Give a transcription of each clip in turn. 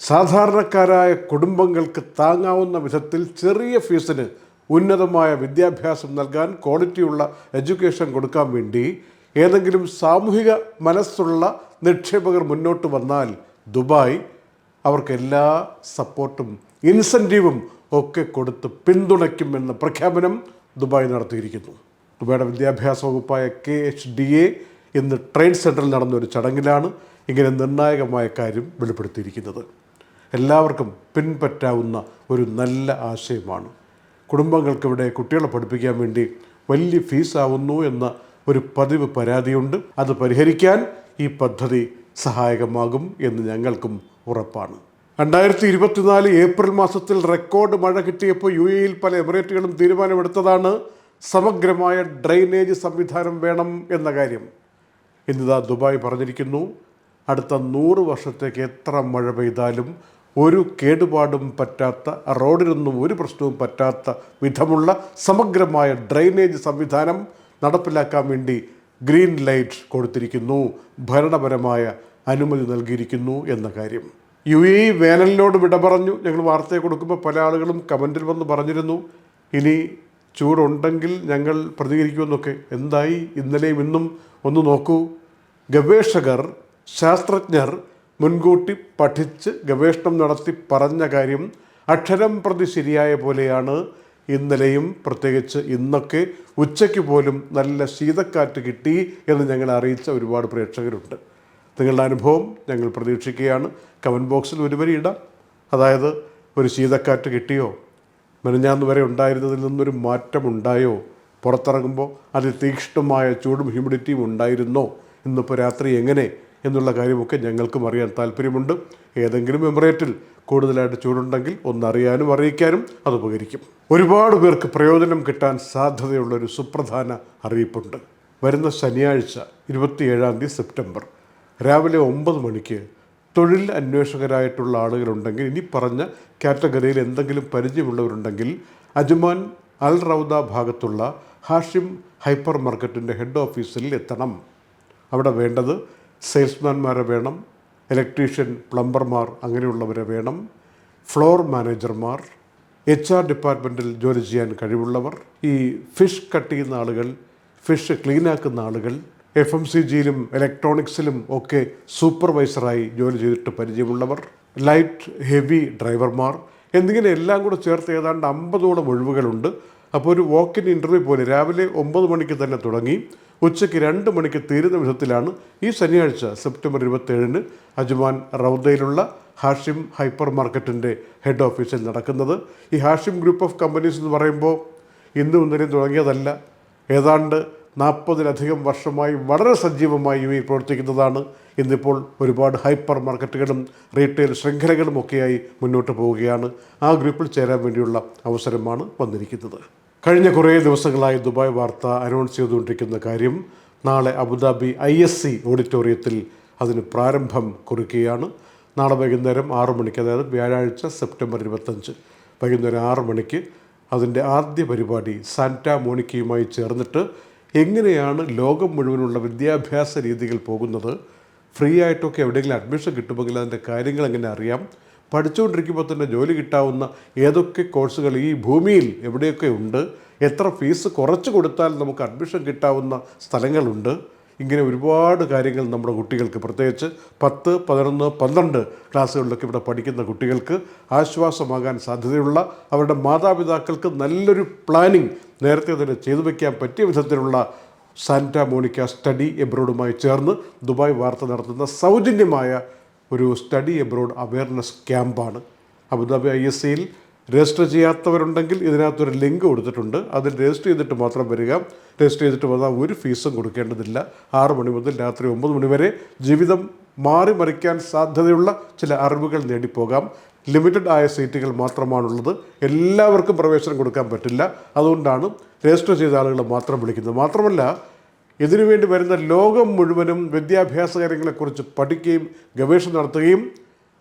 സാധാരണക്കാരായ കുടുംബങ്ങൾക്ക് താങ്ങാവുന്ന വിധത്തിൽ ചെറിയ ഫീസിന് ഉന്നതമായ വിദ്യാഭ്യാസം നൽകാൻ ക്വാളിറ്റിയുള്ള എഡ്യൂക്കേഷൻ കൊടുക്കാൻ വേണ്ടി ഏതെങ്കിലും സാമൂഹിക മനസ്സുള്ള നിക്ഷേപകർ മുന്നോട്ട് വന്നാൽ ദുബായ് അവർക്ക് എല്ലാ സപ്പോർട്ടും ഇൻസെന്റീവും ഒക്കെ കൊടുത്ത് പിന്തുണയ്ക്കുമെന്ന പ്രഖ്യാപനം ദുബായ് നടത്തിയിരിക്കുന്നു. ദുബായുടെ വിദ്യാഭ്യാസ വകുപ്പായ കെ എച്ച് ഡി എ ഇന്ന് ട്രേഡ് സെന്ററിൽ നടന്ന ഒരു ചടങ്ങിലാണ് ഇങ്ങനെ നിർണായകമായ കാര്യം വെളിപ്പെടുത്തിയിരിക്കുന്നത്. എല്ലാവർക്കും പിൻപറ്റാവുന്ന ഒരു നല്ല ആശയമാണ്. കുടുംബങ്ങൾക്ക് ഇവിടെ കുട്ടികളെ പഠിപ്പിക്കാൻ വേണ്ടി വലിയ ഫീസാവുന്നു എന്ന ഒരു പതിവ് പരാതിയുണ്ട്. അത് പരിഹരിക്കാൻ ഈ പദ്ധതി സഹായകമാകും എന്ന് ഞങ്ങൾക്കും ഉറപ്പാണ്. രണ്ടായിരത്തി ഇരുപത്തിനാല് ഏപ്രിൽ മാസത്തിൽ റെക്കോർഡ് മഴ കിട്ടിയപ്പോൾ യു എയിൽ പല എമിറേറ്റുകളും തീരുമാനമെടുത്തതാണ്. സമഗ്രമായ ഡ്രെയിനേജ് സംവിധാനം വേണം എന്ന കാര്യം. ഇന്നിതാ ദുബായ് പറഞ്ഞിരിക്കുന്നു. അടുത്ത നൂറ് വർഷത്തേക്ക് എത്ര മഴ പെയ്താലും ഒരു കേടുപാടും പറ്റാത്ത റോഡിനൊന്നും ഒരു പ്രശ്നവും പറ്റാത്ത വിധമുള്ള സമഗ്രമായ ഡ്രെയിനേജ് സംവിധാനം നടപ്പിലാക്കാൻ വേണ്ടി ഗ്രീൻ ലൈറ്റ് കൊടുത്തിരിക്കുന്നു. ഭരണപരമായ അനുമതി നൽകിയിരിക്കുന്നു എന്ന കാര്യം. യു എ വേനലിനോട് വിട പറഞ്ഞു. ഞങ്ങൾ വാർത്തയെ കൊടുക്കുമ്പോൾ പല ആളുകളും കമന്റിൽ വന്ന് പറഞ്ഞിരുന്നു. ഇനി ചൂടുണ്ടെങ്കിൽ ഞങ്ങൾ പ്രതികരിക്കുമെന്നൊക്കെ. എന്തായി? ഇന്നലെയും ഇന്നും ഒന്ന് നോക്കൂ. ഗവേഷകർ ശാസ്ത്രജ്ഞർ മുൻകൂട്ടി പഠിച്ച് ഗവേഷണം നടത്തി പറഞ്ഞ കാര്യം അക്ഷരം പ്രതി ശരിയായ പോലെയാണ് ഇന്നലെയും പ്രത്യേകിച്ച് ഇന്നൊക്കെ ഉച്ചയ്ക്ക് പോലും നല്ല ശീതക്കാറ്റ് കിട്ടി എന്ന് ഞങ്ങൾ അറിയിച്ച ഒരുപാട് പ്രേക്ഷകരുണ്ട്. നിങ്ങളുടെ അനുഭവം ഞങ്ങൾ പ്രതീക്ഷിക്കുകയാണ്. കമന്റ് ബോക്സിൽ ഒരു വരി ഇടാം. അതായത് ഒരു ശീതക്കാറ്റ് കിട്ടിയോ? മെനഞ്ഞാന്ന് വരെ ഉണ്ടായിരുന്നതിൽ നിന്നൊരു മാറ്റമുണ്ടായോ പുറത്തിറങ്ങുമ്പോൾ അതിതീക്ഷ്ണമായ ചൂടും ഹ്യൂമിഡിറ്റിയും ഉണ്ടായിരുന്നോ? ഇന്നിപ്പോൾ രാത്രി എങ്ങനെ? എന്നുള്ള കാര്യമൊക്കെ ഞങ്ങൾക്കും അറിയാൻ താല്പര്യമുണ്ട്. ഏതെങ്കിലും എമിറേറ്റിൽ കൂടുതലായിട്ട് ചൂടുണ്ടെങ്കിൽ ഒന്നറിയാനും അറിയിക്കാനും അത് ഉപകരിക്കും. ഒരുപാട് പേർക്ക് പ്രയോജനം കിട്ടാൻ സാധ്യതയുള്ള ഒരു സുപ്രധാന അറിയിപ്പുണ്ട്. വരുന്ന ശനിയാഴ്ച ഇരുപത്തിയേഴാം തീയതി സെപ്റ്റംബർ രാവിലെ ഒമ്പത് മണിക്ക് തൊഴിൽ അന്വേഷകരായിട്ടുള്ള ആളുകളുണ്ടെങ്കിൽ ഇനി പറഞ്ഞ കാറ്റഗറിയിൽ എന്തെങ്കിലും പരിചയമുള്ളവരുണ്ടെങ്കിൽ അജ്മാൻ അൽ റൗദ ഭാഗത്തുള്ള ഹാഷിം ഹൈപ്പർ മാർക്കറ്റിന്റെ ഹെഡ് ഓഫീസിൽ എത്തണം. അവിടെ വേണ്ടത് സെയിൽസ്മാൻമാരെ വേണം ഇലക്ട്രീഷ്യൻ പ്ലംബർമാർ അങ്ങനെയുള്ളവരെ വേണം ഫ്ലോർ മാനേജർമാർ എച്ച് ആർ ഡിപ്പാർട്ട്മെന്റിൽ ജോലി ചെയ്യാൻ കഴിവുള്ളവർ ഈ ഫിഷ് കട്ട് ചെയ്യുന്ന ആളുകൾ ഫിഷ് ക്ലീനാക്കുന്ന ആളുകൾ എഫ് എം സി ജിയിലും ഇലക്ട്രോണിക്സിലും ഒക്കെ സൂപ്പർവൈസറായി ജോലി ചെയ്തിട്ട് പരിചയമുള്ളവർ ലൈറ്റ് ഹെവി ഡ്രൈവർമാർ എന്നിങ്ങനെ എല്ലാം കൂടെ ചേർത്ത് ഏതാണ്ട് അമ്പതോളം ഒഴിവുകളുണ്ട്. അപ്പോൾ ഒരു വോക്കിൻ ഇന്റർവ്യൂ പോലെ രാവിലെ ഒമ്പത് മണിക്ക് തന്നെ തുടങ്ങി. ഉച്ചയ്ക്ക് രണ്ട് മണിക്ക് തീരുന്ന വിധത്തിലാണ് ഈ ശനിയാഴ്ച സെപ്റ്റംബർ ഇരുപത്തേഴിന് അജ്മാൻ റൗദയിലുള്ള ഹാഷിം ഹൈപ്പർ മാർക്കറ്റിന്റെ ഹെഡ് ഓഫീസിൽ നടക്കുന്നത്. ഈ ഹാഷിം ഗ്രൂപ്പ് ഓഫ് കമ്പനീസ് എന്ന് പറയുമ്പോൾ ഇന്നും ഇന്നലെയും തുടങ്ങിയതല്ല. ഏതാണ്ട് നാൽപ്പതിലധികം വർഷമായി വളരെ സജീവമായി യു പ്രവർത്തിക്കുന്നതാണ്. ഇന്നിപ്പോൾ ഒരുപാട് ഹൈപ്പർ മാർക്കറ്റുകളും റീറ്റെയിൽ ശൃംഖലകളും ഒക്കെയായി മുന്നോട്ട് പോവുകയാണ്. ആ ഗ്രൂപ്പിൽ ചേരാൻ വേണ്ടിയുള്ള അവസരമാണ് വന്നിരിക്കുന്നത്. കഴിഞ്ഞ കുറേ ദിവസങ്ങളായി ദുബായ് വാർത്ത അനൗൺസ് ചെയ്തുകൊണ്ടിരിക്കുന്ന കാര്യം നാളെ അബുദാബി ഐ എസ് സി ഓഡിറ്റോറിയത്തിൽ അതിന് പ്രാരംഭം കുറിക്കുകയാണ്. നാളെ വൈകുന്നേരം ആറ് മണിക്ക് അതായത് വ്യാഴാഴ്ച സെപ്റ്റംബർ ഇരുപത്തഞ്ച് വൈകുന്നേരം ആറ് മണിക്ക് അതിന്റെ ആദ്യ പരിപാടി സാന്റ മോണിക്കയുമായി ചേർന്നിട്ട് എങ്ങനെയാണ് ലോകം മുഴുവനുള്ള വിദ്യാഭ്യാസ രീതികൾ പോകുന്നത്? ഫ്രീ ആയിട്ടൊക്കെ എവിടെയെങ്കിലും അഡ്മിഷൻ കിട്ടുമെങ്കിൽ അതിന്റെ കാര്യങ്ങൾ എങ്ങനെ അറിയാം? പഠിച്ചുകൊണ്ടിരിക്കുമ്പോൾ തന്നെ ജോലി കിട്ടാവുന്ന ഏതൊക്കെ കോഴ്സുകൾ ഈ ഭൂമിയിൽ എവിടെയൊക്കെ ഉണ്ട് എത്ര ഫീസ് കുറച്ച് കൊടുത്താൽ നമുക്ക് അഡ്മിഷൻ കിട്ടാവുന്ന സ്ഥലങ്ങളുണ്ട്. ഇങ്ങനെ ഒരുപാട് കാര്യങ്ങൾ നമ്മുടെ കുട്ടികൾക്ക് പ്രത്യേകിച്ച് പത്ത് പതിനൊന്ന് പന്ത്രണ്ട് ക്ലാസ്സുകളിലൊക്കെ ഇവിടെ പഠിക്കുന്ന കുട്ടികൾക്ക് ആശ്വാസമാകാൻ സാധ്യതയുള്ള അവരുടെ മാതാപിതാക്കൾക്ക് നല്ലൊരു പ്ലാനിങ് നേരത്തെ തന്നെ ചെയ്തു വയ്ക്കാൻ പറ്റിയ വിധത്തിലുള്ള സാന്റാ മോണിക്ക സ്റ്റഡി എബ്രോഡുമായി ചേർന്ന് ദുബായ് വാർത്ത നടത്തുന്ന സൗജന്യമായ ഒരു സ്റ്റഡി എബ്രോഡ് അവയർനെസ് ക്യാമ്പാണ് അബുദാബി ഐ എസ് സിയിൽ രജിസ്റ്റർ ചെയ്യാത്തവരുണ്ടെങ്കിൽ ഇതിനകത്തൊരു ലിങ്ക് കൊടുത്തിട്ടുണ്ട്. അതിൽ രജിസ്റ്റർ ചെയ്തിട്ട് മാത്രം വരിക. രജിസ്റ്റർ ചെയ്തിട്ട് വന്നാൽ ഒരു ഫീസും കൊടുക്കേണ്ടതില്ല. ആറ് മണി മുതൽ രാത്രി ഒമ്പത് മണി വരെ ജീവിതം മാറി മറിക്കാൻ സാധ്യതയുള്ള ചില അറിവുകൾ നേടിപ്പോകാം. ലിമിറ്റഡ് ആയ സീറ്റുകൾ മാത്രമാണുള്ളത്. എല്ലാവർക്കും പ്രവേശനം കൊടുക്കാൻ പറ്റില്ല. അതുകൊണ്ടാണ് രജിസ്റ്റർ ചെയ്ത ആളുകൾ മാത്രം വിളിക്കുന്നത്. മാത്രമല്ല ഇതിനു വേണ്ടി വരുന്ന ലോകം മുഴുവനും വിദ്യാഭ്യാസ കാര്യങ്ങളെക്കുറിച്ച് പഠിക്കുകയും ഗവേഷണം നടത്തുകയും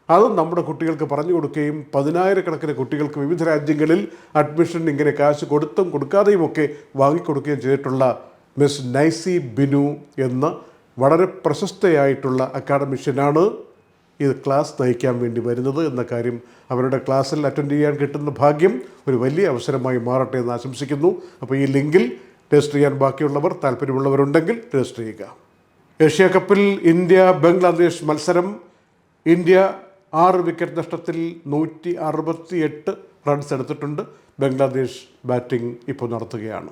അത് നമ്മുടെ കുട്ടികൾക്ക് പറഞ്ഞു കൊടുക്കുകയും പതിനായിരക്കണക്കിന് കുട്ടികൾക്ക് വിവിധ രാജ്യങ്ങളിൽ അഡ്മിഷൻ ഇങ്ങനെ കാശ് കൊടുത്തും കൊടുക്കാതെയും ഒക്കെ വാങ്ങിക്കൊടുക്കുകയും ചെയ്തിട്ടുള്ള മിസ് നൈസി ബിനു എന്ന വളരെ പ്രശസ്തയായിട്ടുള്ള അക്കാഡമിഷ്യനാണ് ഇത് ക്ലാസ് നയിക്കാൻ വേണ്ടി വരുന്നത് എന്ന കാര്യം അവരുടെ ക്ലാസ്സിൽ അറ്റൻഡ് ചെയ്യാൻ കിട്ടുന്ന ഭാഗ്യം ഒരു വലിയ അവസരമായി മാറട്ടെ എന്ന് ആശംസിക്കുന്നു. അപ്പോൾ ഈ ലിങ്കിൽ രജിസ്റ്റർ ചെയ്യാൻ ബാക്കിയുള്ളവർ താല്പര്യമുള്ളവരുണ്ടെങ്കിൽ രജിസ്റ്റർ ചെയ്യുക. ഏഷ്യ കപ്പിൽ ഇന്ത്യ ബംഗ്ലാദേശ് മത്സരം. ഇന്ത്യ ആറ് വിക്കറ്റ് നഷ്ടത്തിൽ നൂറ്റി അറുപത്തി എട്ട് റൺസ് എടുത്തിട്ടുണ്ട്. ബംഗ്ലാദേശ് ബാറ്റിംഗ് ഇപ്പോൾ നടത്തുകയാണ്.